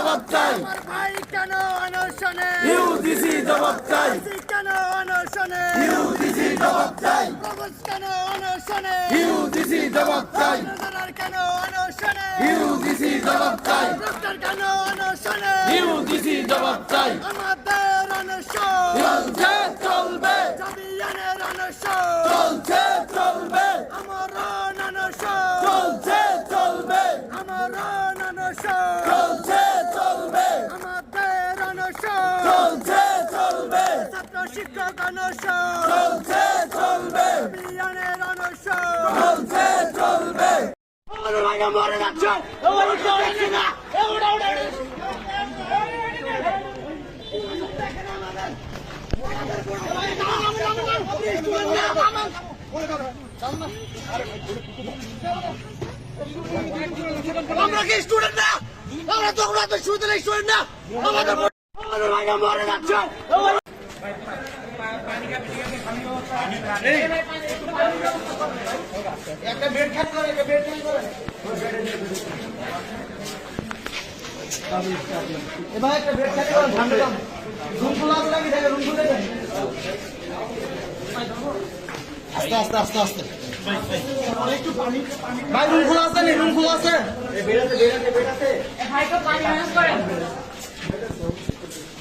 জবাব কেন অনশনে ইউজিসি জবাব চাই কেন অনশনে ইউজিসি জবাব চাই কেন অনশনে। ইউজিসি জবাব চাই কেন অনশনে? ইউজিসি জবাব চাই ডক্টর কেন অনশনে? ইউজিসি জবাব চাই আমাদের অনশন। চলছে চলবে। জাবিয়ানের অনশন। চলছে চলবে। আমার অনশন। চলছে চলবে। আমার অনশন। চলছে চলবে। আমাদের অনশন। চলছে চলবে। ছাত্র শিক্ষক অনশন চলছে চলবে জাবিয়ানের অনশন চলছে চলবে আমাদের ভাইরা মরে যাচ্ছে আমাদের কেউ দেখছে না এগুলো ওটা আমরা কি স্টুডেন্ট না? আমরা তো শুরুতে স্টুডেন্ট না। আমাদের আমাদের মরে যাচ্ছে। একটা বেড করে একটা বেড আস্তে আস্তে আস্তে আস্তে ভাই রুম খোলা আছে রুম খোলা আছে? বেড়াতে বেড়াতে বেড়াতে আচ্ছা দাঁড়ান না হ্যাঁ ধরুন ভাই ধরুন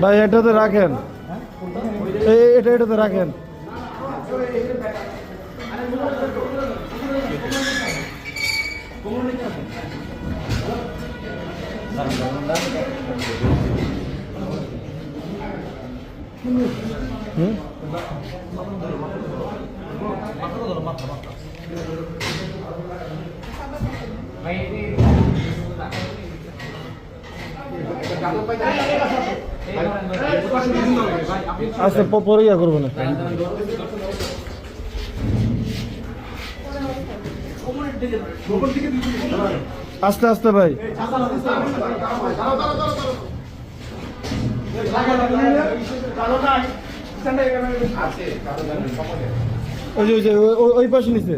ভাই এটাতে রাখেন। এই এটা এটাতে রাখেন। হুম? আচ্ছা পরে ইয়া করব না। আস্তে আস্তে ভাই। ওই যে ওই পাশে নিচে।